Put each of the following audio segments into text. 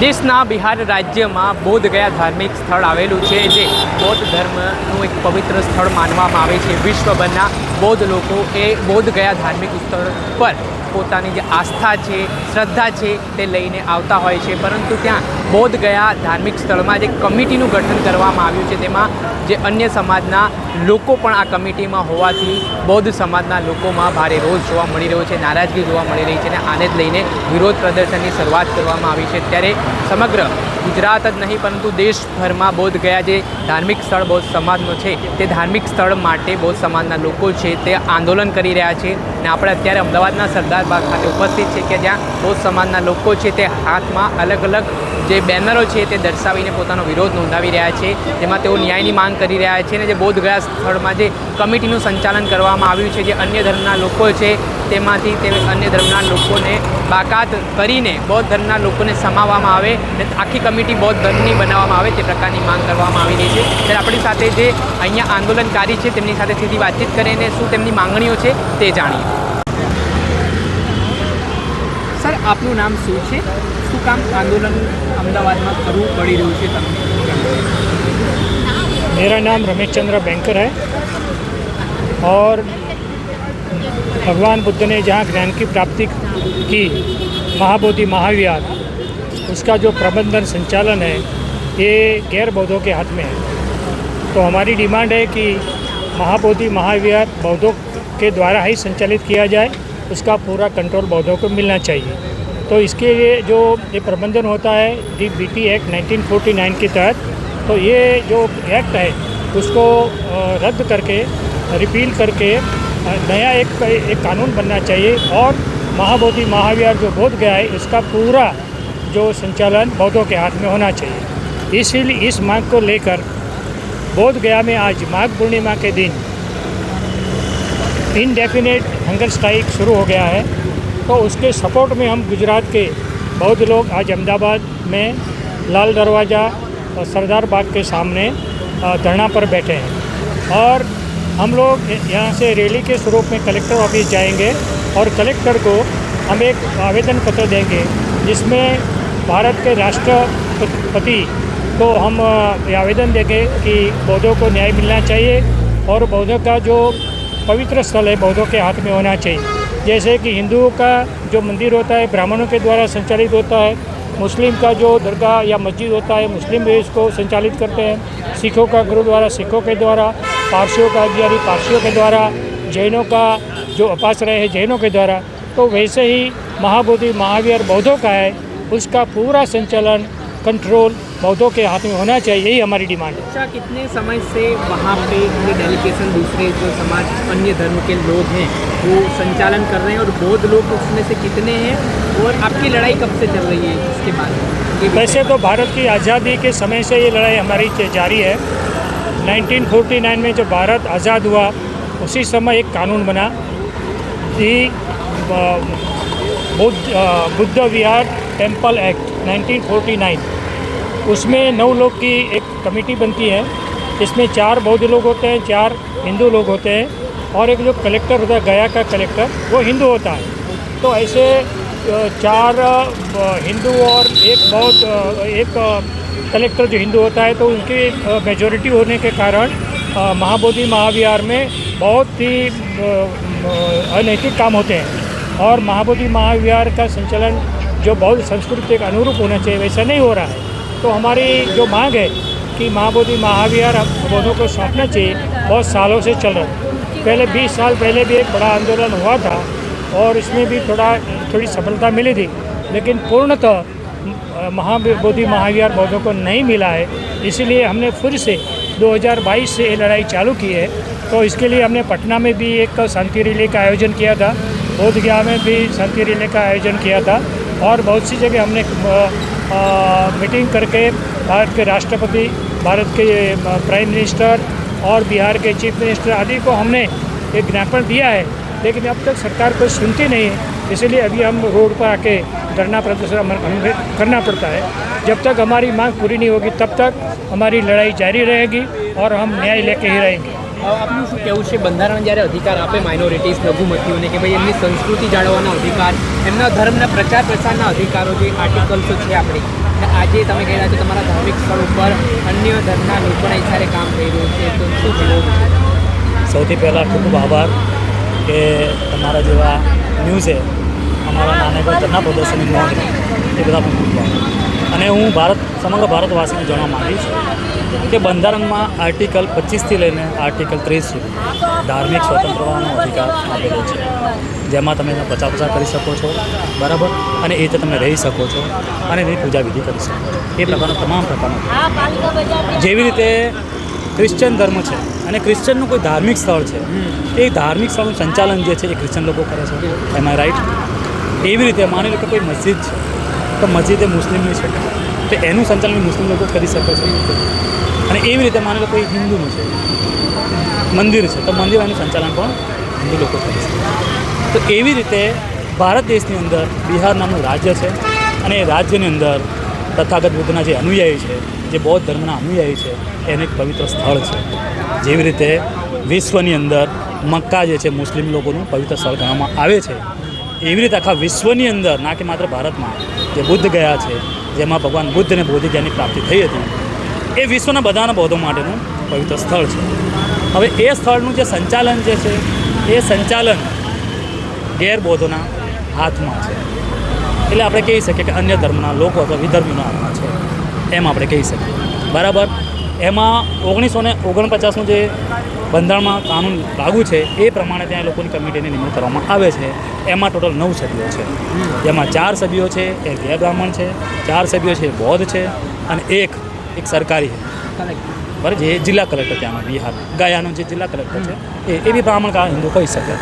દેશના બિહાર રાજ્યમાં બોધગયા ધાર્મિક સ્થળ આવેલું છે જે બૌદ્ધ ધર્મનું એક પવિત્ર સ્થળ માનવામાં આવે છે. વિશ્વભરના બૌદ્ધ લોકો એ બોધગયા ધાર્મિક સ્થળ પર પોતાની જે આસ્થા છે, શ્રદ્ધા છે તે લઈને આવતા હોય છે. પરંતુ ત્યાં બોધ ગયા ધાર્મિક સ્થળમાં જે કમિટીનું ગઠન કરવામાં આવ્યું છે, તેમાં જે અન્ય સમાજના લોકો પણ આ કમિટીમાં હોવાથી બૌદ્ધ સમાજના લોકોમાં ભારે રોષ જોવા મળી રહ્યો છે, નારાજગી જોવા મળી રહી છે અને આને જ લઈને વિરોધ પ્રદર્શનની શરૂઆત કરવામાં આવી છે. ત્યારે સમગ્ર ગુજરાત જ નહીં, પરંતુ દેશભરમાં બોધ ગયા જે ધાર્મિક સ્થળ બૌદ્ધ સમાજનો છે, તે ધાર્મિક સ્થળ માટે બૌદ્ધ સમાજના લોકો છે તે આંદોલન કરી રહ્યા છે. અને આપણે અત્યારે અમદાવાદના સરદાર બાગ ખાતે ઉપસ્થિત છે કે જ્યાં બૌદ્ધ સમાજના લોકો છે તે હાથમાં અલગ અલગ જે બેનરો છે તે દર્શાવીને પોતાનો વિરોધ નોંધાવી રહ્યા છે. જેમાં તેઓ ન્યાયની માંગ કરી રહ્યા છે અને જે બોધ ગયા સ્થળમાં જે કમિટીનું સંચાલન કરવામાં આવ્યું છે, જે અન્ય ધર્મના લોકો છે તેમાંથી તે અન્ય ધર્મના લોકોને બાકાત કરીને બૌદ્ધ ધર્મના લોકોને સમાવવામાં આવે અને આખી કમિટી બૌદ્ધ ધર્મની બનાવવામાં આવે તે પ્રકારની માંગ કરવામાં આવી રહી છે. ત્યારે આપણી સાથે જે અહીંયા આંદોલનકારી છે તેમની સાથે સીધી વાતચીત કરીને શું તેમની માંગણીઓ છે તે જાણીએ. આપનું નામ શું છે શું કામ આંદોલન અમદાવાદમાં કરવું પડી રહ્યું છે તમને मेरा नाम रमेश चंद्र बैंकर है और भगवान बुद्ध ने जहाँ ज्ञान की प्राप्ति की महाबोधि महाविहार उसका जो प्रबंधन संचालन है ये गैर बौद्धों के हाथ में है तो हमारी डिमांड है कि महाबोधि महाविहार बौद्धों के द्वारा ही संचालित किया जाए उसका पूरा कंट्रोल बौद्धों को मिलना चाहिए तो इसके लिए जो ये प्रबंधन होता है डी बी टी एक्ट 1949 के तहत तो ये जो एक्ट है, उसको रद्द करके, रिपील करके नया एक एक कानून बनना चाहिए और महाबोधि महाविहार जो बोध गया है, इसका पूरा जो संचालन बौद्धों के हाथ में होना चाहिए। इसीलिए इस मांग को लेकर बोध गया में आज माघ पूर्णिमा के दिन इनडेफिनेट हंगर स्ट्राइक शुरू हो गया है। तो उसके सपोर्ट में हम गुजरात के बौद्ध लोग आज अहमदाबाद में लाल दरवाज़ा और सरदार बाग के सामने धरना पर बैठे हैं। और हम लोग यहाँ से रैली के स्वरूप में कलेक्टर ऑफ़िस जाएँगे और कलेक्टर को हम एक आवेदन पत्र देंगे, जिसमें भारत के राष्ट्रपति को हम आवेदन देंगे कि बौद्धों को न्याय मिलना चाहिए और बौद्धों का जो पवित्र स्थल है, बौद्धों के हाथ में होना चाहिए। जैसे कि हिंदुओं का जो मंदिर होता है, ब्राह्मणों के द्वारा संचालित होता है, मुस्लिम का जो दरगाह या मस्जिद होता है, मुस्लिम भी इसको संचालित करते हैं, सिखों का गुरुद्वारा सिखों के द्वारा, पारसियों का अज्ञारी पारसियों के द्वारा, जैनों का जो उपाश्रय है जैनों के द्वारा तो वैसे ही महाबोधि महावीर बौद्धों का है, उसका पूरा संचालन कंट्रोल बौद्धों के हाथ में होना चाहिए यही हमारी डिमांड है। अच्छा कितने समय से वहाँ पे ये डेलीगेशन दूसरे जो समाज अन्य धर्म के लोग हैं वो संचालन कर रहे हैं और बौद्ध लोग उसमें से कितने हैं और आपकी लड़ाई कब से चल रही है इसके बाद वैसे तो भारत की आज़ादी के समय से ये लड़ाई हमारी जारी है। 1949 में जब भारत आज़ाद हुआ उसी समय एक कानून बना अ, बुद्ध बुद्ध विहार टेंपल एक्ट 1949 उसमें नौ लोग की एक कमेटी बनती है इसमें चार बौद्ध लोग होते हैं, चार हिंदू लोग होते हैं और एक जो कलेक्टर होता है, गया का कलेक्टर, वो हिंदू होता है। तो ऐसे चार हिंदू और एक बौद्ध एक कलेक्टर जो हिंदू होता है तो उनकी मेजोरिटी होने के कारण महाबोधि महाविहार में बहुत ही अनैतिक काम होते हैं। और महाबोधि महाविहार का संचालन जो बौद्ध संस्कृति के अनुरूप होना चाहिए, वैसा नहीं हो रहा है। तो हमारी जो मांग है कि महाबोधि महाविहार बौद्धों को सौंपना चाहिए, बहुत सालों से चल रहा है। पहले 20 साल पहले भी एक बड़ा आंदोलन हुआ था और इसमें भी थोड़ा, थोड़ी सफलता मिली थी। लेकिन पूर्णतः महाबोधि, महाविहार बौद्धों को नहीं मिला है। इसीलिए हमने फिर से 2022 से ये लड़ाई चालू की है। तो इसके लिए हमने पटना में भी एक शांति रैली का आयोजन किया था। बोध गया में भी शांति रैली का आयोजन किया था। और बहुत सी जगह हमने अ, अ, मीटिंग करके भारत के राष्ट्रपति भारत के अ, प्राइम मिनिस्टर और बिहार के चीफ मिनिस्टर आदि को हमने एक ज्ञापन दिया है लेकिन अब तक सरकार कोई सुनती नहीं है इसलिए अभी हम रोड पर आके धरना प्रदर्शन हमें हमें करना पड़ता है जब तक हमारी मांग पूरी नहीं होगी तब तक हमारी लड़ाई जारी रहेगी और हम न्याय लेके ही रहेंगे આપનું શું કહેવું છે બંધારણ જ્યારે અધિકાર આપે માઇનોરિટીઝ લઘુમતીઓને કે ભાઈ એમની સંસ્કૃતિ જાળવવાનો અધિકાર એમના ધર્મના પ્રચાર પ્રસારના અધિકારો જે આર્ટિકલ્સો છે આપણી? આજે તમે કહી રહ્યા છો તમારા ધાર્મિક સ્થળ ઉપર અન્ય ધર્મના લોકોના ઈશારે કામ થઈ રહ્યું છે, તો શું કહેવું? સૌથી પહેલાં ખૂબ ખૂબ આભાર કે તમારા જેવા ન્યૂઝે અમારા નાનેગઢ ધરના પ્રદર્શનની નોંધ એ બધા ખૂબ આભાર અને હું ભારત સમગ્ર ભારતવાસીને જણાવવા માગીશ કે બંધારણમાં આર્ટિકલ પચીસથી લઈને આર્ટિકલ ત્રીસ સુધી ધાર્મિક સ્વતંત્રતાનો અધિકાર આપેલો છે. જેમાં તમે એનો પ્રચાર પ્રસાર કરી શકો છો બરાબર? અને એ રીતે તમે રહી શકો છો અને એની પૂજા વિધિ કરી શકો છો. એ પ્રકારના તમામ પ્રકારનો જેવી રીતે ક્રિશ્ચન ધર્મ છે અને ક્રિશ્ચનનું કોઈ ધાર્મિક સ્થળ છે એ ધાર્મિક સ્થળનું સંચાલન જે છે એ ક્રિશ્ચન લોકો કરે છે. એમ આઈ રાઈટ એવી રીતે માની લો કે કોઈ મસ્જિદ છે તો મસ્જિદ એ મુસ્લિમની છે તો એનું સંચાલન મુસ્લિમ લોકો કરી શકે છે અને એવી રીતે માની લો કોઈ હિન્દુનું છે, મંદિર છે, તો મંદિર એનું સંચાલન પણ હિન્દુ લોકો કરી શકે. તો એવી રીતે ભારત દેશની અંદર બિહાર નામનું રાજ્ય છે અને એ રાજ્યની અંદર તથાગત બુદ્ધના જે અનુયાયી છે, જે બૌદ્ધ ધર્મના અનુયાયી છે, એનું એક પવિત્ર સ્થળ છે. જેવી રીતે વિશ્વની અંદર મક્કા જે છે, મુસ્લિમ લોકોનું પવિત્ર સ્થળ ગણવામાં આવે છે. એવી રીતે આખા વિશ્વની અંદર, ના કે માત્ર ભારતમાં, જે બુદ્ધ ગયા છે, જેમાં ભગવાન બુદ્ધને બોધિ જ્ઞાનની પ્રાપ્તિ થઈ હતી, એ વિશ્વના બધાના બૌદ્ધો માટેનું પવિત્ર સ્થળ છે. હવે એ સ્થળનું જે સંચાલન જે છે, એ સંચાલન ગેરબોધોના હાથમાં છે. એટલે આપણે કહી શકીએ કે અન્ય ધર્મના લોકો અથવા વિધર્મીના હાથમાં છે. એમ આપણે કહી શકીએ. બરાબર? એમાં ઓગણીસો ને ઓગણપચાસનું જે બંધારણમાં કાનૂન લાગુ છે, એ પ્રમાણે ત્યાં લોકોની કમિટીની નિમણૂક કરવામાં આવે છે. એમાં ટોટલ નવ સભ્યો છે. જેમાં ચાર સભ્યો છે, એ ગેર બ્રાહ્મણ છે, ચાર સભ્યો છે બૌદ્ધ છે, અને એક એક સરકારી છે. બરાબર? જે જિલ્લા કલેક્ટર ત્યાંનો બિહાર. ગયાનો જે જિલ્લા કલેક્ટર છે, એ એ બી બ્રાહ્મણ કા હિન્દુ હોઈ શકે,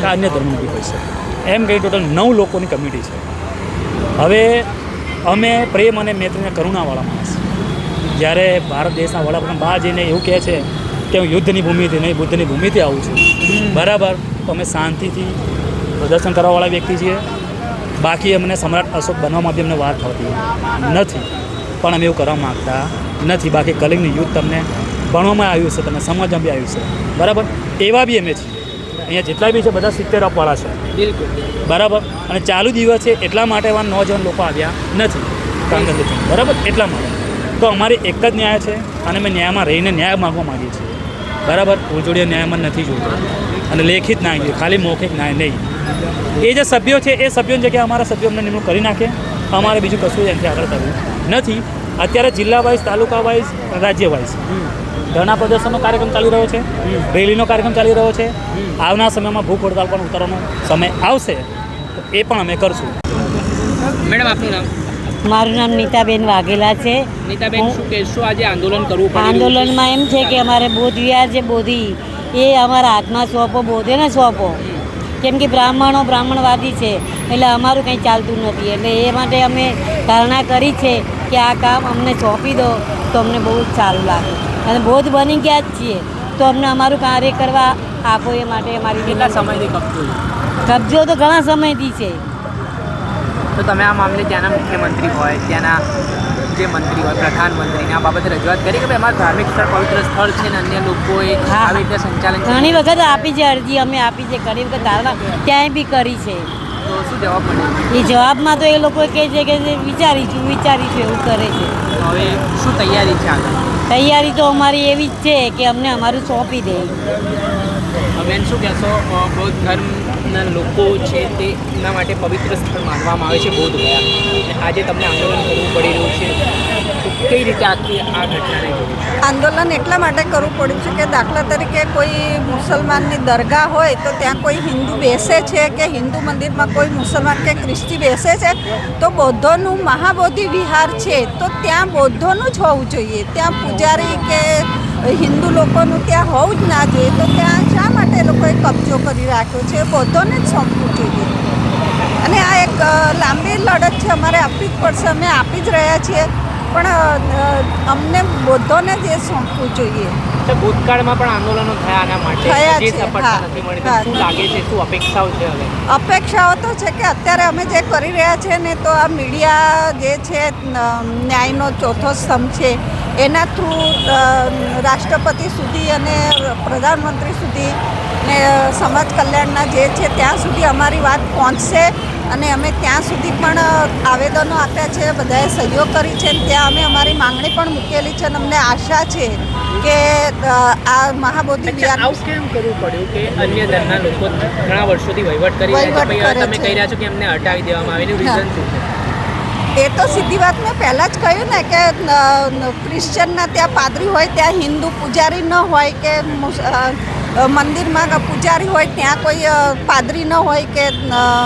કે અન્ય ધર્મનું બી હોઈ શકે. એમ કહી ટોટલ નવ લોકોની કમિટી છે. હવે અમે પ્રેમ અને મૈત્રીને કરુણાવાળા માણસ. જ્યારે ભારત દેશના વડાપ્રધાન બહાર જઈને એવું કહે છે કે હું યુદ્ધની ભૂમિથી નહીં બુદ્ધની ભૂમિથી આવું છું. બરાબર? તો અમે શાંતિથી પ્રદર્શન કરવાવાળા વ્યક્તિ છીએ. બાકી અમને સમ્રાટ અશોક બનવા માટે અમને વાત થતી નથી. પણ અમે એવું કરવા માગતા નથી. બાકી કલિંગનું યુદ્ધ તમને ભણવામાં આવ્યું છે તમને સમજમાં બી આવ્યું છે. બરાબર? એવા બી અમે છીએ. અહીંયા જેટલા બી છે બધા સિત્તેર અપવાળા છે. બિલકુલ બરાબર? અને ચાલુ દિવસ છે એટલા માટે એવા નોજવાન લોકો આવ્યા નથી. બરાબર? એટલા માટે. તો અમારી એક જ ન્યાય છે અને અમે ન્યાયમાં રહીને ન્યાય માગવા માગીએ છીએ. બરાબર? ઉલજોડીએ ન્યાયમાં નથી જોતો. અને લેખિત ન્યાય જોઈએ ખાલી મૌખિક ન્યાય નહીં. એ જે સભ્યો છે, એ સભ્યોની જગ્યાએ અમારા સભ્યો અમને નિમણૂક કરી નાખે. અમારે બીજું કશું એનાથી આગળ કરવું નથી. અત્યારે જિલ્લા વાઇઝ, તાલુકા વાઇઝ, રાજ્ય વાઇઝ ધરણા પ્રદર્શનનો કાર્યક્રમ ચાલી રહ્યો છે, રેલીનો કાર્યક્રમ ચાલી રહ્યો છે. આવનાર સમયમાં ભૂખ હડતાલ પણ ઉતારવાનો સમય આવશે. એ પણ અમે કરશું. મેડમ, આપનું નામ? મારું નામ નીતાબેન વાઘેલા છે. નીતાબેન શું કહેશો? આજે આંદોલન કરવું પડી આંદોલનમાં એમ છે કે અમારે બોધ વિહાર છે બોધી એ અમારા હાથમાં સોંપો બોધે ને સોંપો. કેમ કે બ્રાહ્મણો બ્રાહ્મણવાદી છે એટલે અમારું કંઈ ચાલતું નથી. એટલે એ માટે અમે ધારણા કરી છે કે આ કામ અમને સોંપી દો તો અમને બહુ જ સારું લાગે. અને બોધ બની ગયા જ છીએ તો અમને અમારું કાર્ય કરવા આપો એ માટે અમારી સમયથી કબજો? કબજો તો ઘણા સમયથી છે. તો તમે આ મામલે ત્યાંના મુખ્યમંત્રી હોય ત્યાંના જે મંત્રી હોય પ્રધાનમંત્રીને આ બાબતે રજૂઆત કરી કે ભાઈ અમારું ધાર્મિક સ્થળ પવિત્ર સ્થળ છે ને અન્ય લોકોએ. આવી રીતે સંચાલન ઘણી વખત આપી છે અરજી અમે આપી છે ઘણી વખત ધારણા ક્યાંય બી કરી છે. તો શું જવાબ મળે? એ જવાબમાં તો એ લોકો કહે છે કે જે વિચારીશું વિચારીશું એવું કરે છે. તો હવે શું તૈયારી છે આગળ? તૈયારી તો અમારી એવી જ છે કે અમને અમારું સોંપી દે. બેન, શું કહેશો? બૌદ્ધ ધર્મના લોકો છે તે એના માટે પવિત્ર સ્થળ માનવામાં આવે છે બૌદ્ધ ગયા. આજે તમને આંદોલન કરવું પડી રહ્યું છે. કઈ રીતે આખી આ ઘટનાને આંદોલન એટલા માટે કરવું પડ્યું છે કે દાખલા તરીકે કોઈ મુસલમાનની દરગાહ હોય તો ત્યાં કોઈ હિન્દુ બેસે છે કે હિન્દુ મંદિરમાં કોઈ મુસલમાન કે ખ્રિસ્તી બેસે છે, તો બૌદ્ધોનું મહાબોધિ વિહાર છે, તો ત્યાં બૌદ્ધોનું જ હોવું જોઈએ. ત્યાં પૂજારી કે હિન્દુ લોકોનું ત્યાં હોવું જ ના જોઈએ. તો ત્યાં શા માટે લોકોએ કબજો કરી રાખ્યો છે? બધોને જ સોંપવું જોઈએ. અને આ એક લાંબી લડત છે. અમારે આપવી જ પડશે. અમે આપી જ રહ્યા છીએ. પણ અમને બધોને જ એ સોંપવું જોઈએ. તો ભૂતકાળમાં પણ આંદોલનો થયા આના માટે. થયા જે છે, સફળતા નથી મળી તો શું લાગે છે શું અપેક્ષાઓ છે હવે? અપેક્ષાઓ તો છે કે અત્યારે અમે જે કરી રહ્યા છે ને તો આ મીડિયા જે છે ન્યાયનો ચોથો સ્તંભ છે એના થ્રુ રાષ્ટ્રપતિ સુધી અને પ્રધાનમંત્રી સુધી ને સમાજ કલ્યાણના જે છે ત્યાં સુધી અમારી વાત પહોંચશે અને અમે ત્યાં સુધી પણ આવેદનો આપ્યા છે બધાએ સહયોગ કરી છે અને ત્યાં અમે અમારી માંગણી પણ મૂકેલી છે અને અમને આશા છે કે આ મહાબોધિ વિહાર આવું કેમ કરવું પડ્યું કે અન્ય ધર્મના લોકો ઘણા વર્ષોથી વહીવટ કરી રહ્યા છે? તમે કહી રહ્યા છો કે એમને હટાવી દેવામાં આવેલું રીઝન શું છે? એ તો સીધી વાત મેં પહેલાં જ કહ્યું ને કે ક્રિશ્ચનના ત્યાં પાદરી હોય ત્યાં હિન્દુ પૂજારી ન હોય કે મંદિરમાં પૂજારી હોય ત્યાં કોઈ પાદરી ન હોય કે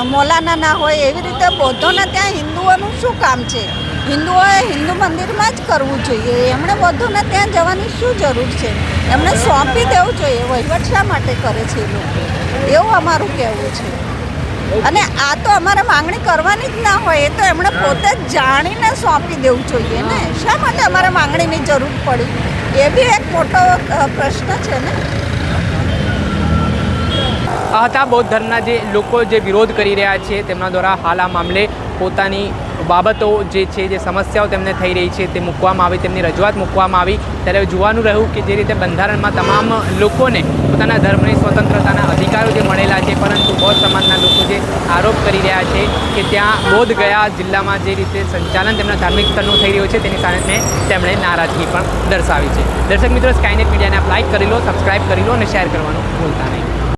મોલાના ના હોય એવી રીતે બૌદ્ધોના ત્યાં હિન્દુઓનું શું કામ છે? હિન્દુઓએ હિન્દુ મંદિરમાં જ કરવું જોઈએ. એમણે બૌદ્ધોના ત્યાં જવાની શું જરૂર છે? એમણે સોંપી દેવું જોઈએ. વહીવટ શા માટે કરે છે એ લોકો. એવું અમારું કહેવું છે. અને આ તો અમારે માંગણી કરવાની જ ના હોય. એ તો એમણે પોતે જ જાણીને સોંપી દેવું જોઈએ ને? શા માટે અમારે માંગણીની જરૂર પડી? એ બી એક મોટો પ્રશ્ન છે ને? આ હતા બૌદ્ધ ધર્મના જે લોકો જે વિરોધ કરી રહ્યા છે, તેમના દ્વારા હાલ આ મામલે પોતાની બાબતો જે છે, જે સમસ્યાઓ તેમને થઈ રહી છે, તે મૂકવામાં આવી, તેમની રજૂઆત મૂકવામાં આવી. ત્યારે જોવાનું રહ્યું કે જે રીતે બંધારણમાં તમામ લોકોને પોતાના ધર્મની સ્વતંત્રતાના અધિકારો જે મળેલા છે, પરંતુ બૌદ્ધ સમાજના લોકો જે આરોપ કરી રહ્યા છે કે ત્યાં બોધ ગયા જિલ્લામાં જે રીતે સંચાલન તેમના ધાર્મિક સ્થળનું થઈ રહ્યું છે, તેની સામે તેમણે નારાજગી પણ દર્શાવી છે. દર્શક મિત્રો સ્કાયનેટ મીડિયાને આપ લાઇક કરી લો સબસ્ક્રાઇબ કરી લો અને શેર કરવાનું ભૂલતા નહીં.